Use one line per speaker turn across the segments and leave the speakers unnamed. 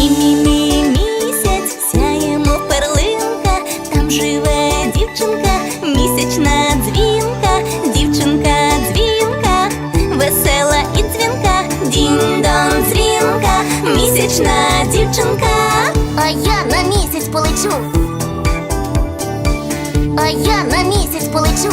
І мій місяць сяє, перлинка, там живе дівчинка, місячна дзвінка, дівчинка дзвінка, весела і дзвінка, дінь-дон дзвінка, місячна дівчинка.
А я на місяць полечу. А я на місяць полечу.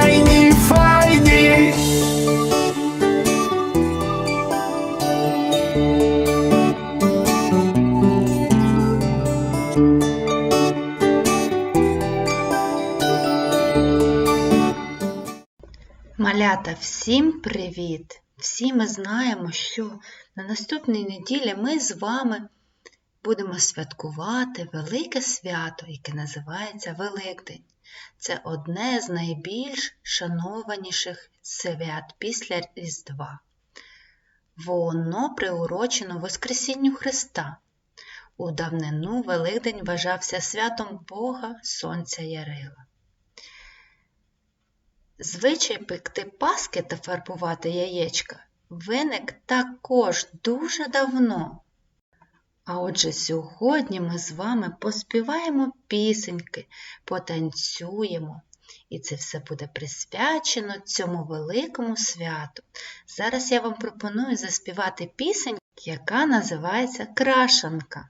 Малята, всім привіт! Всі ми знаємо, що на наступній неділі ми з вами будемо святкувати велике свято, яке називається Великдень. Це одне з найбільш шанованіших свят після Різдва. Воно приурочено Воскресінню Христа. У давнину Великдень вважався святом Бога Сонця Ярила. Звичай пекти паски та фарбувати яєчка виник також дуже давно. А отже, сьогодні ми з вами поспіваємо пісеньки, потанцюємо, і це все буде присвячено цьому великому святу. Зараз я вам пропоную заспівати пісеньку, яка називається Крашанка.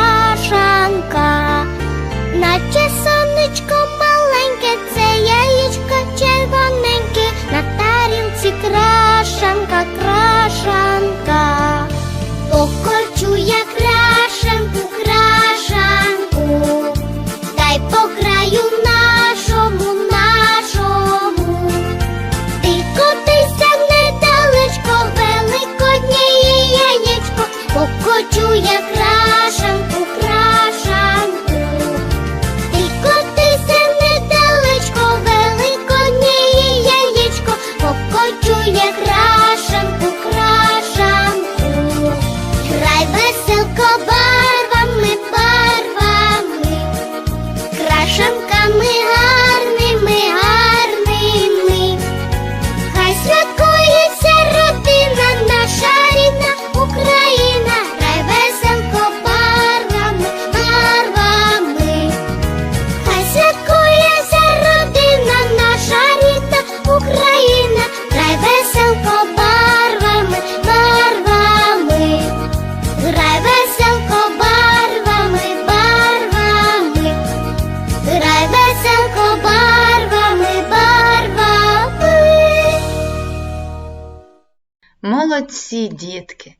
Молодці, дітки!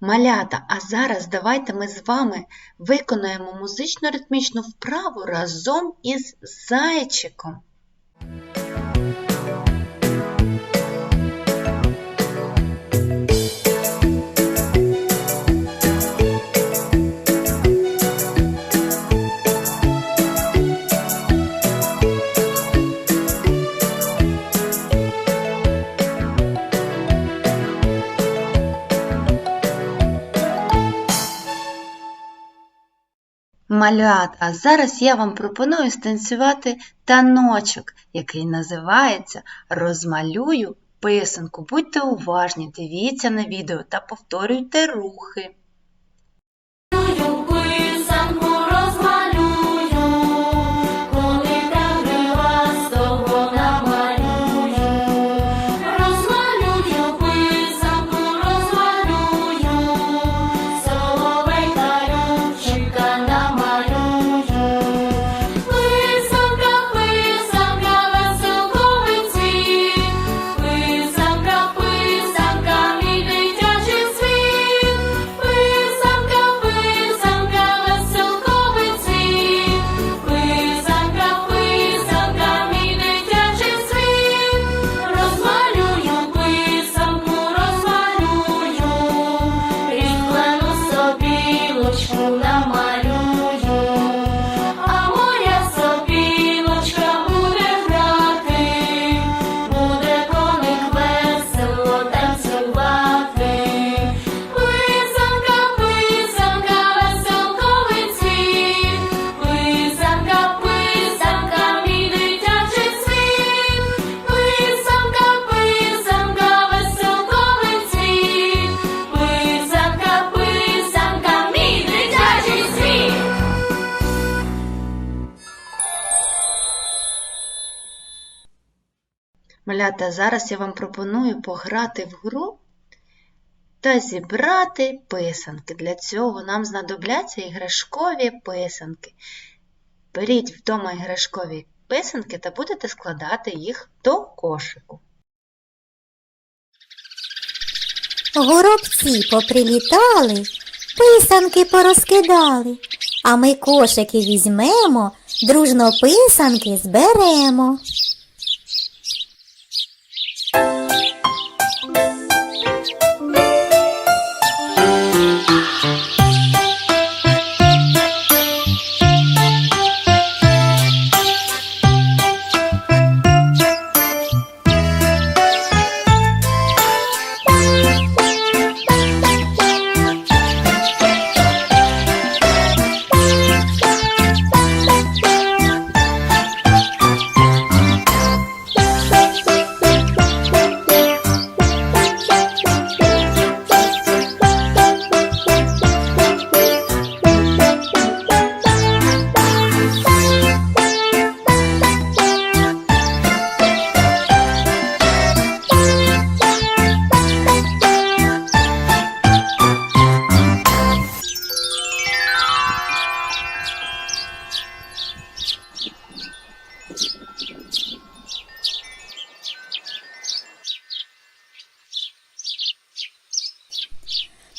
Малята, а зараз давайте ми з вами виконаємо музично-ритмічну вправу разом із зайчиком. Малят, а зараз я вам пропоную станцювати таночок, який називається Розмалюю писанку. Будьте уважні, дивіться на відео та повторюйте рухи. Малята, зараз я вам пропоную пограти в гру та зібрати писанки. Для цього нам знадобляться іграшкові писанки. Беріть вдома іграшкові писанки та будете складати їх до кошику.
Горобці поприлітали, писанки порозкидали, а ми кошики візьмемо, дружно писанки зберемо.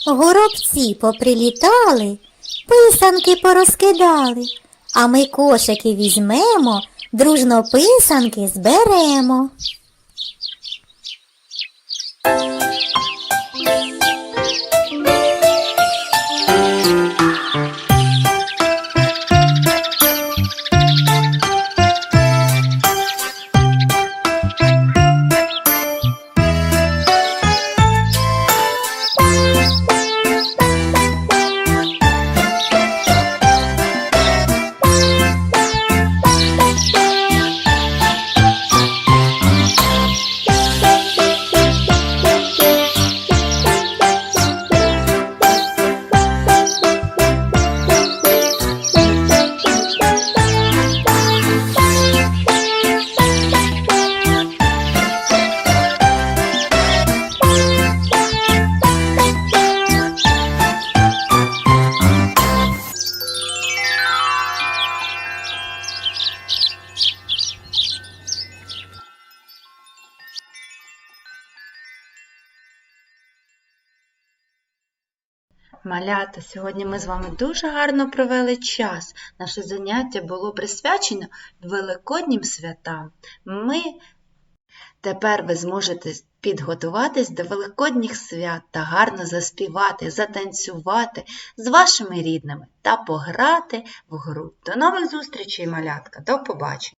Горобці поприлітали, писанки порозкидали, а ми кошики візьмемо, дружно писанки зберемо.
Малята, сьогодні ми з вами дуже гарно провели час. Наше заняття було присвячено Великоднім святам. Ми тепер ви зможете підготуватись до Великодніх свят та гарно заспівати, затанцювати з вашими рідними та пограти в гру. До нових зустрічей, малятка! До побачення!